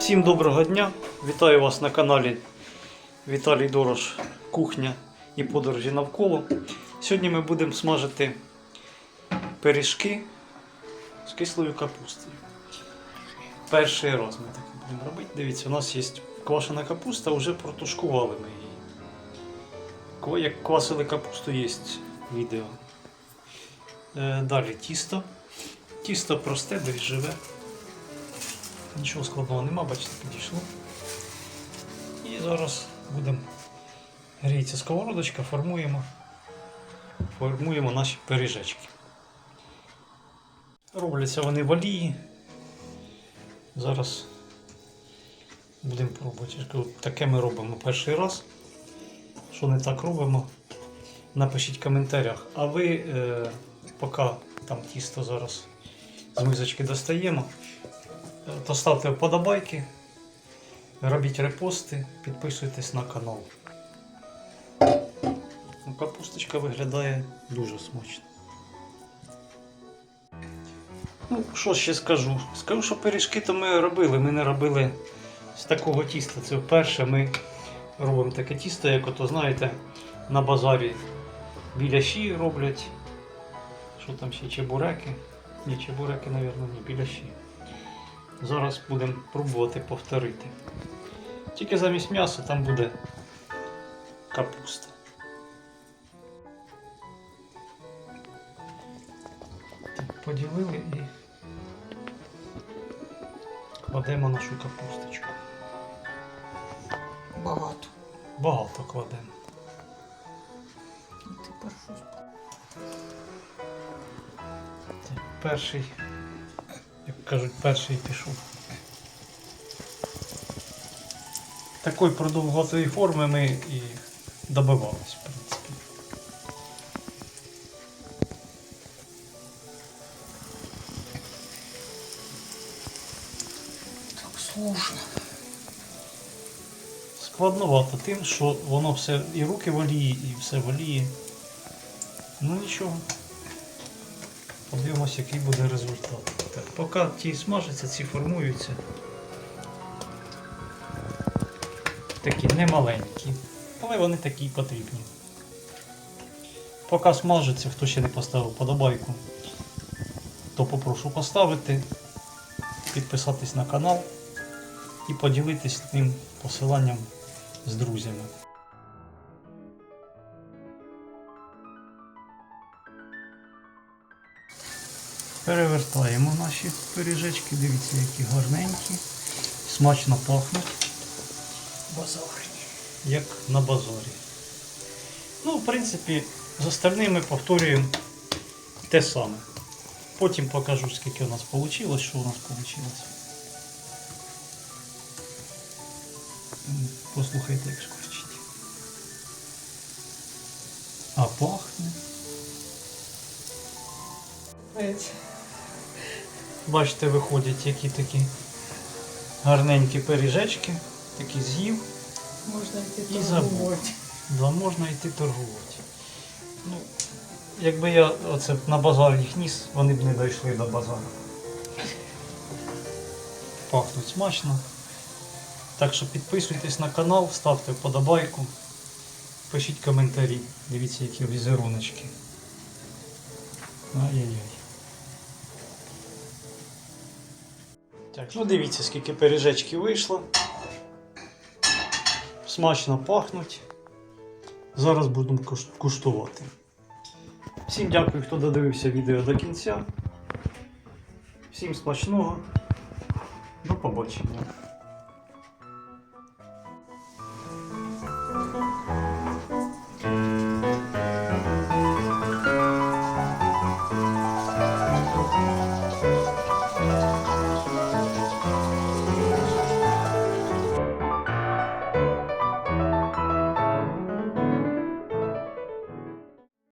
Всім доброго дня! Вітаю вас на каналі Віталій Дорош Кухня і подорожі навколо. Сьогодні ми будемо смажити пиріжки з кислою капустою. Перший раз ми таке будемо робити. Дивіться, у нас є квашена капуста, вже протушкували ми її. Як квасили капусту, є відео. Е, Далі тісто. Тісто просте, десь живе. Нічого складного нема, бачите, підійшло. І зараз будемо гріється сковородочка, формуємо, формуємо наші пиріжечки. Робляться вони в олії. Зараз будемо пробувати. Таке ми робимо перший раз. Що не так робимо, напишіть в коментарях. А ви, е, поки там тісто зараз з мисочки достаємо, то ставте вподобайки, робіть репости, підписуйтесь на канал. Ну, Капусточка виглядає дуже смачно. Ну, що ще скажу? Скажу, що пиріжки то ми робили. Ми не робили з такого тіста. Це вперше ми робимо таке тісто, як ото, знаєте, на базарі біляші роблять. Що там ще чебуреки? Ні, чебуреки, мабуть, ні, біляші. Зараз будемо пробувати повторити. Тільки замість м'яса там буде капуста. Так, поділили і кладемо нашу капусточку. Багато. Багато кладемо. І тепер щось. Перший, кажуть, перший пішов. Такої продовготої форми ми і добивались, в принципі. Так сложно. Складновато тим, що воно все і руки в олії, і все в олії. Ну нічого. Подивимось, який буде результат. Так, поки ті смажаться, ці формуються. Такі немаленькі. Але вони такі потрібні. Поки смажиться, хто ще не поставив подобайку, то попрошу поставити, підписатись на канал і поділитись ним посиланням з друзями. Перевертаємо наші пиріжечки, дивіться, які гарненькі, смачно пахнуть, Базарні. як на базарі. Ну, в принципі, з остальними повторюємо те саме. Потім покажу, скільки у нас вийшло, що у нас вийшло. Послухайте, як шкварчить. А пахне. Бачите, виходять які такі гарненькі пиріжечки, такі з'їв. Можна йти І торгувати. Да, можна йти торгувати. Ну, якби я оце на базар їх ніс, вони б не дійшли до базару. Пахнуть смачно. Так що підписуйтесь на канал, ставте вподобайку, пишіть коментарі. Дивіться, які візеруночки. Ай-яй-яй. Так, ну дивіться, скільки пиріжечки вийшло. Смачно пахнуть. Зараз будемо куштувати. Всім дякую, хто додивився відео до кінця. Всім смачного. До побачення.